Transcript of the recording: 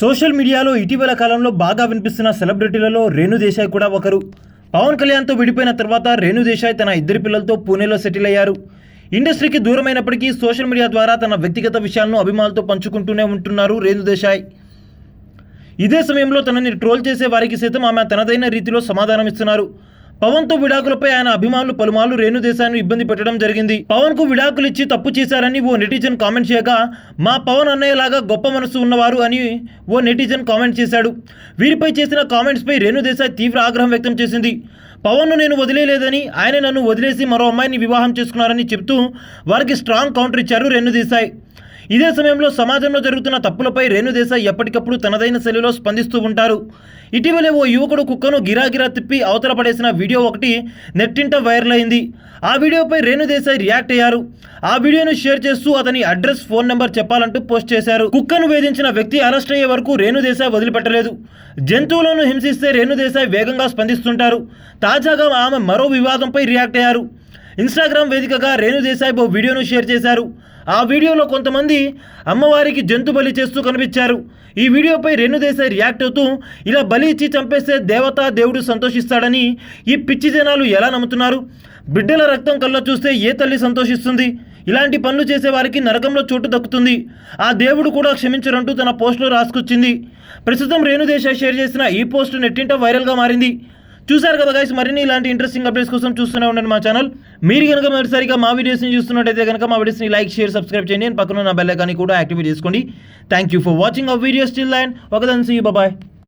Social మీడియాలో ఇటీవల కాలంలో బాగా వినిపిస్తున్న సెలబ్రిటీలలో రేణు దేశాయ్ కూడా ఒకరు. పవన్ కళ్యాణ్తో విడిపోయిన తర్వాత రేణు దేశాయ్ తన ఇద్దరి పిల్లలతో పూణేలో సెటిల్ అయ్యారు. ఇండస్ట్రీకి దూరమైనప్పటికీ సోషల్ మీడియా ద్వారా తన వ్యక్తిగత విషయాలను అభిమానులతో పంచుకుంటూనే ఉంటున్నారు రేణు దేశాయ్. ఇదే సమయంలో తనని ట్రోల్ చేసే వారికి సైతం ఆమె తనదైన రీతిలో సమాధానం ఇస్తున్నారు పవన్తో విడాకులపై ఆయన అభిమానులు పలుమార్లు రేణు దేశాన్ని ఇబ్బంది పెట్టడం జరిగింది. పవన్కు విడాకులు ఇచ్చి తప్పు చేశారని ఓ నెటిజన్ కామెంట్ చేయగా మా పవన్ అన్నయ్యలాగా గొప్ప మనసు ఉన్నవారు అని ఓ నెటిజన్ కామెంట్ చేశాడు. వీరిపై చేసిన కామెంట్స్పై రేణు దేశాయ్ తీవ్ర ఆగ్రహం వ్యక్తం చేసింది. పవన్ను నేను వదిలేయలేదని ఆయన నన్ను వదిలేసి మరో అమ్మాయిని వివాహం చేసుకున్నారని చెప్తూ వారికి స్ట్రాంగ్ కౌంటర్ ఇచ్చారు రేణు దేశాయ్. ఇదే సమయంలో సమాజంలో జరుగుతున్న తప్పులపై రేణుదేశాయ్ ఎప్పటికప్పుడు తనదైన శైలిలో స్పందిస్తూ ఉంటారు. ఇటీవలే ఓ యువకుడు కుక్కను గిరాగిరా తిప్పి అవతల పడేసిన వీడియో ఒకటి నెట్టింట వైరల్ అయింది ఆ వీడియోపై రేణుదేశాయ్ రియాక్ట్ అయ్యారు. ఆ వీడియోను షేర్ చేస్తూ అతని అడ్రస్ ఫోన్ నెంబర్ చెప్పాలంటూ పోస్ట్ చేశారు. కుక్కను వేధించిన వ్యక్తి అరెస్ట్ అయ్యే వరకు రేణుదేశాయ్ వదిలిపెట్టలేదు. జంతువులను హింసిస్తే రేణుదేశాయ్ వేగంగా స్పందిస్తుంటారు. తాజాగా ఆమె మరో వివాదంపై రియాక్ట్ అయ్యారు. ఇన్స్టాగ్రామ్ వేదికగా రేణుదేశాయ్ ఓ వీడియోను షేర్ చేశారు. ఆ వీడియోలో కొంతమంది అమ్మవారికి జంతు బలి చేస్తూ కనిపించారు. ఈ వీడియోపై రేణు దేశాయ్ రియాక్ట్ అవుతూ ఇలా బలి ఇచ్చి చంపేస్తే దేవత దేవుడు సంతోషిస్తాడని ఈ పిచ్చి జనాలు ఎలా నమ్ముతున్నారు? బిడ్డల రక్తం కళ్ళ చూస్తే ఏ తల్లి సంతోషిస్తుంది? ఇలాంటి పనులు చేసే వారికి నరకంలో చోటు దక్కుతుంది. ఆ దేవుడు కూడా క్షమించరంటూ తన పోస్టులో రాసుకొచ్చింది. ప్రస్తుతం రేణు దేశాయ్ షేర్ చేసిన ఈ పోస్ట్ నెట్టింట వైరల్గా మారింది. చూసారు కదా గైస్ మరిన్ని ఇలాంటి ఇంట్రెస్టింగ్ అప్డేట్స్ కోసం చూస్తూనే ఉండండి మా ఛానల్ మీరు కనుక మొదటిసారిగా మా వీడియోస్ని చూస్తున్నట్టయితే కనుక మా వీడియోస్ని లైక్ షేర్ సబ్స్క్రైబ్ చేయండి. పక్కన నా బెల్ ఐకాన్ని కూడా యాక్టివేట్ చేసుకోండి. Thank you for watching our videos still and దాని సీ బాయ్